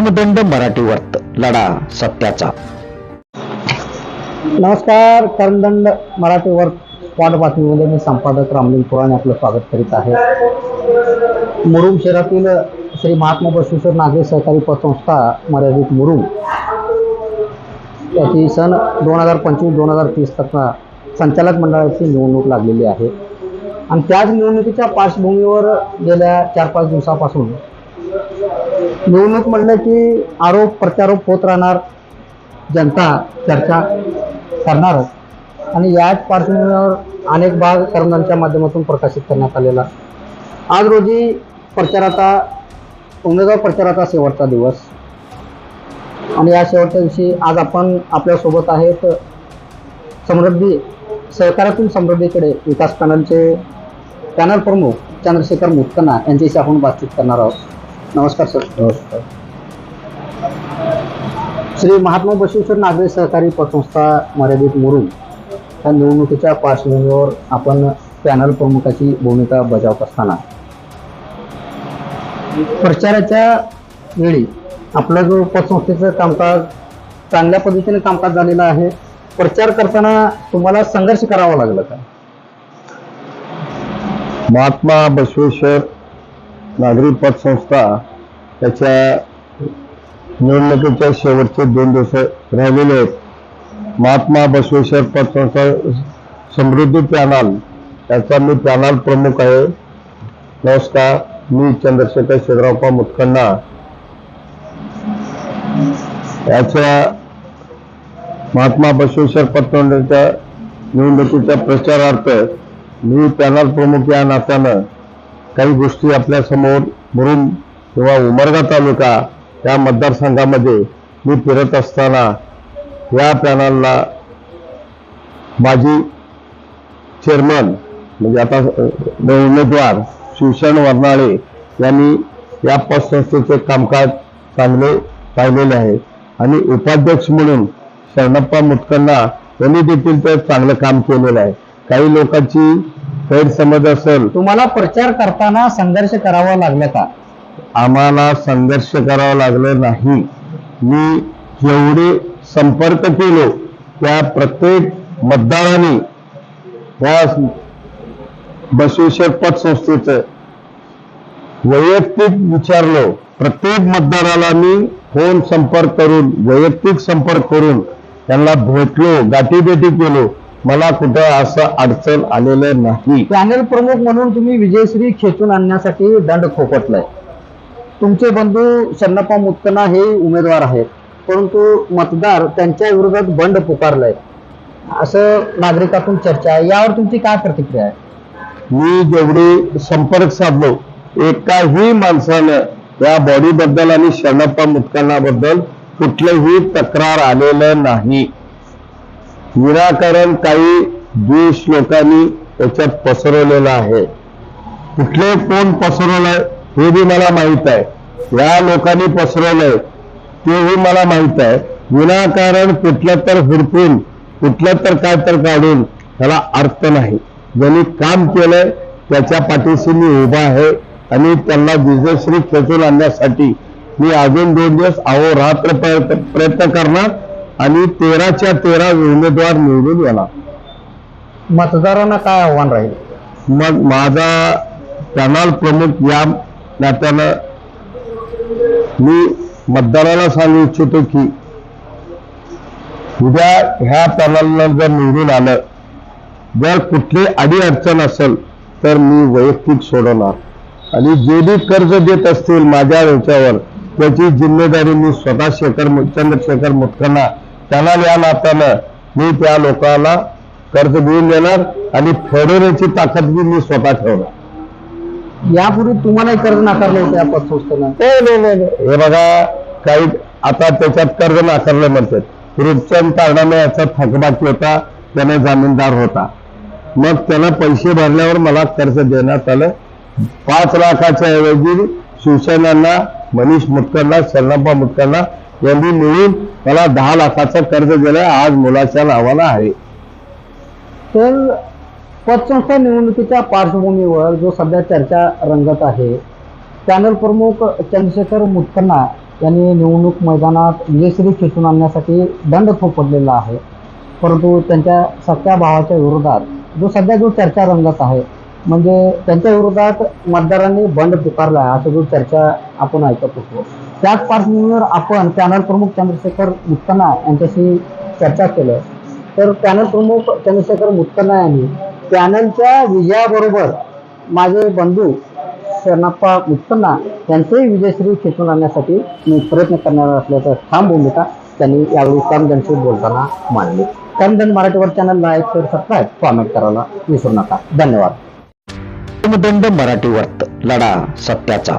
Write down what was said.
दंड मराठी वर्त लढा सत्याचा. नमस्कार कर्मदंड मराठीवर स्पॉट बातमीमध्ये मी संपादक रामलिंग पुराणे आपलं स्वागत करीत आहे. मुरुम शहरातील श्री महात्मा बसवेश्वर नागरी सहकारी पतसंस्था मर्यादित मुरुम याची सन दोन हजार पंचवीस दोन हजार तीस तथा संचालक मंडळाची निवडणूक लागलेली आहे. आणि त्याच निवडणुकीच्या पार्श्वभूमीवर गेल्या चार पाच दिवसापासून निवडणूक म्हणलं की आरोप प्रत्यारोप होत राहणार जनता चर्चा करणारच आणि याच पार्श्वभूमीवर अनेक भाग कर्मदांच्या माध्यमातून प्रकाशित करण्यात आलेला आज रोजी प्रचाराचा उमेदवार प्रचाराचा शेवटचा दिवस. आणि या शेवटच्या दिवशी आज आपण आपल्यासोबत आहेत समृद्धी सहकारातून समृद्धीकडे विकास पॅनलचे पॅनल प्रमुख चंद्रशेखर मुक्तना यांच्याशी आपण बातचीत करणार आहोत. नमस्कार सर. नमस्कार. श्री महात्मा बसवेश्वर नागरी सहकारी पतसंस्था मर्यादित मुरुम या निवडणुकीच्या पार्श्वभूमीवर आपण पॅनल प्रमुखाची भूमिका बजावत असताना प्रचाराच्या वेळी आपलं जो पतसंस्थेचं कामकाज चांगल्या पद्धतीने कामकाज झालेलं आहे प्रचार करताना तुम्हाला संघर्ष करावा लागला का? महात्मा बसवेश्वर नागरी पतसंस्था त्याच्या निवडणुकीच्या शेवटचे दोन दिवस राहिलेले आहेत. महात्मा बसवेश्वर पतसंस्था समृद्धी पॅनल त्याचा मी पॅनल प्रमुख आहे. नमस्कार मी चंद्रशेखर शेखराप्पा मुतखंडा याच्या महात्मा बसवेश्वर पतसंस्थेच्या निवडणुकीच्या प्रचारार्थ मी पॅनल प्रमुख या नात्यानं काही गोष्टी आपल्यासमोर मुरुम किंवा उमरगा तालुका या मतदारसंघामध्ये मी फिरत असताना या पॅनलला माजी चेअरमन म्हणजे आता उमेदवार शिवशरण वर्नाळे यांनी या पतसंस्थेचे कामकाज चांगले पाहिलेले आहे. आणि उपाध्यक्ष म्हणून शरणप्पा मुतकन्ना यांनी देखील ते चांगलं काम केलेलं आहे. काही लोकांची गैरसमज असेल तुम्हाला प्रचार करताना संघर्ष करावा लागला का? आम्हाला संघर्ष करावा लागलं नाही. मी जेवढे संपर्क केलो त्या प्रत्येक मतदारांनी या बसवेश्वर पतसंस्थेचं वैयक्तिक विचारलो. प्रत्येक मतदाराला मी फोन संपर्क करून वैयक्तिक संपर्क करून त्यांना भेटलो गाठीभेटी केलो. मला कुठं असं अडचण आलेलं नाही. पॅनल प्रमुख म्हणून तुम्ही विजयश्री खेचून आणण्यासाठी दंड खोपटलाय. तुमचे बंधू शरणप्पा मुत्कना हे उमेदवार आहेत. परंतु मतदार त्यांच्या विरोधात बंड पुकारलाय. असं नागरिकातून चर्चा आहे. यावर तुमची काय प्रतिक्रिया आहे? मी जेवढे संपर्क साधलो एकाही माणसानं या बॉडीबद्दल आणि शरणप्पा मुतकरणाबद्दल कुठलंही तक्रार आलेलं नाही. विनाकारण काही द्वेष लोकांनी त्याच्यात पसरवलेलं आहे. कुठले कोण पसरवलंय हे बी मला माहीत आहे. या लोकांनी पसरवलंय तेही मला माहीत आहे. विनाकारण कुठलं तर हुडकून कुठलं तर काय तर काढून त्याला अर्थ नाही. ज्यांनी काम केलंय त्याच्या पाठीशी मी उभा आहे आणि त्यांना विजयश्री खेचून आणण्यासाठी मी अजून दोन दिवस अहोरात्र प्रयत्न प्रयत्न करणार. आणि तेराच्या तेरा उमेदवार निवडून येणार. मतदारांना काय आव्हान राहील? मग माझा पॅनल प्रमुख या नात्यानं मी मतदाराला सांगू इच्छितो की उद्या ह्या पॅनलनं जर निवडून आलं जर कुठली अडी अडचण असेल तर मी वैयक्तिक सोडवणार. आणि जे बी कर्ज देत असतील माझ्या ह्याच्यावर त्याची जिम्मेदारी मी स्वतः शेखर चंद्रशेखर मुतकरना त्यांना या नात्यानं मी त्या लोकांना कर्ज देऊन देणार आणि फेडवण्याची ताकद बी मी स्वतः ठेवणार. यापूर्वी तुम्हालाही कर्ज नाकारलं होतं या पतसंस्थेनं. नाही, नाही, नाही, नाही. हे बघा काही आता त्याच्यात कर्ज नाकारलं म्हणतात. रूपचंद कारणाने याचा थकबाकी होता त्याने जामीनदार होता. मग त्याला पैसे भरल्यावर मला कर्ज देण्यात आलं. पाच लाखाच्या ऐवजी शिवसेनांना मनीष मुटकरला शरणप्पा मुटकरला यांनी मिळून मला दहा लाखाचं कर्ज दिलं आज मुलाच्या नावाला आहे. तर पतसंस्था निवडणुकीच्या पार्श्वभूमीवर जो सध्या चर्चा रंगत आहे चॅनल प्रमुख चंद्रशेखर मुत्कन्ना यांनी निवडणूक मैदानात विजयश्री खेचून आणण्यासाठी दंड थोपडलेला आहे. परंतु त्यांच्या सख्या भावाच्या विरोधात जो सध्या जो चर्चा रंगत आहे म्हणजे त्यांच्या विरोधात मतदारांनी बंड पुकारला आहे असं जो चर्चा आपण ऐकत होतो. त्याच पार्श्वभूमीवर आपण पॅनल प्रमुख चंद्रशेखर मुत्तना यांच्याशी चर्चा केलं. तर पॅनल प्रमुख चंद्रशेखर मुत्तना यांनी पॅनलच्या विजयाबरोबर माझे बंधू शरणप्पा मुत्तना यांचेही विजयश्री खेचून आणण्यासाठी मी प्रयत्न करणार असल्याचं ठाम भूमिका त्यांनी यावेळी कर्मजनशी बोलताना मांडली. कर्मजन मराठीवर channel like share subscribe comment करायला विसरू नका. धन्यवाद. दंड मराठी वर्त लढा सत्याचा.